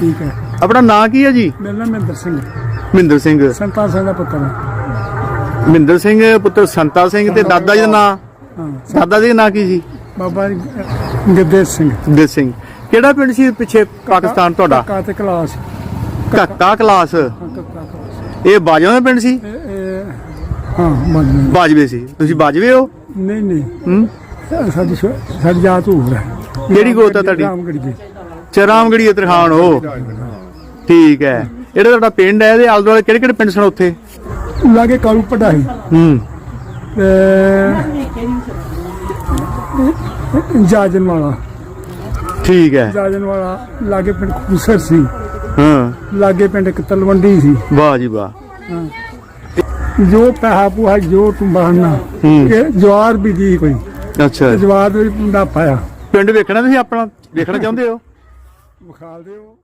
ਠੀਕ ਹੈ। ਆਪਣਾ ਨਾਂ ਕੀ ਹੈ ਜੀ? ਮੇਰਾ ਨਾਮ ਮਹਿੰਦਰ ਸਿੰਘ ਮਹਿੰਦਰ ਸਿੰਘ। ਸੰਤਾਂ ਸਿੰਘ ਦਾ ਪੁੱਤਰ ਹਾਂ। ਮਹਿੰਦਰ ਸਿੰਘ ਪੁੱਤਰ ਸੰਤਾ ਸਿੰਘ ਤੇ ਦਾਦਾ ਜੀ ਦਾ ਨਾਂ? ਹਾਂ। ਦਾਦਾ ਜੀ ਦਾ ਨਾਂ ਕੀ ਜੀ? ਬਾਬਾ ਜੀ, ਅਹ, ਗੁਰਦੇਵ ਸਿੰਘ। ਦੇ ਸਿੰਘ। ਕਿਹੜਾ ਪਿੰਡ ਸੀ ਪਿੱਛੇ ਪਾਕਿਸਤਾਨ ਤੁਹਾਡਾ? ਕਾਕਾ ਤੇ ਕਲਾਸ। ਕੱਕਾ ਕਲਾਸ। ਹਾਂ, ਇਹ ਬਾਜਵਾ ਦਾ ਪਿੰਡ ਸੀ? ਹਾਂ ਮੰਨ ਬਾਜਵੇ ਸੀ। ਤੁਸੀਂ ਬਾਜਵੇ ਹੋ? ਨਹੀਂ ਨਹੀਂ। ਹੂੰ? ਸਾਡੀ ਸ਼ੋ- ਸਾਡੀ ਜਾਤ ਹੋਰ ਹੈ ਕਿਹੜੀ ਗੋਤ ਹੈ ਤੁਹਾਡੀ? ਰਾਮਗੜ੍ਹ ਦੀ ਚਰਾਮਗੜੀ ਤਰਖਾਨ ਹੋ ਠੀਕ ਹੈ ਜਿਹੜਾ ਤੁਹਾਡਾ ਪਿੰਡ ਹੈ ਇਹਦੇ ਆਲੇ ਦੁਆਲੇ ਕਿਹੜੇ ਕਿਹੜੇ ਪਿੰਡ ਸਨ ਉੱਥੇ? ਲਾਗੇ ਕਾਲੂ ਪਟਾਈ ਹੂੰ। ਜਾਜਨ ਵਾਲਾ ਠੀਕ ਹੈ ਜਾਜਨ ਵਾਲਾ ਲਾਗੇ ਪਿੰਡ ਖੂਸਰ ਸੀ। ਹਾਂ। ਲਾਗੇ ਪਿੰਡ ਇੱਕ ਤਲਵੰਡੀ ਸੀ। ਵਾਹ ਜੀ ਵਾਹ। ਜੋ ਪੈਸਾ ਪੂਹਾ ਜੋ ਤੂੰ ਬਹਾਨਾ ਹੂੰ। ਕਿ ਜਵਾਰ ਵੀ ਦੀ ਕੋਈ। ਅੱਛਾ। ਜਵਾਰ ਵੀ ਨਾ ਪਾਇਆ। ਪਿੰਡ ਵੇਖਣਾ ਤੁਸੀਂ ਆਪਣਾ? ਵੇਖਣਾ ਚਾਹੁੰਦੇ ਹੋ? Valeu!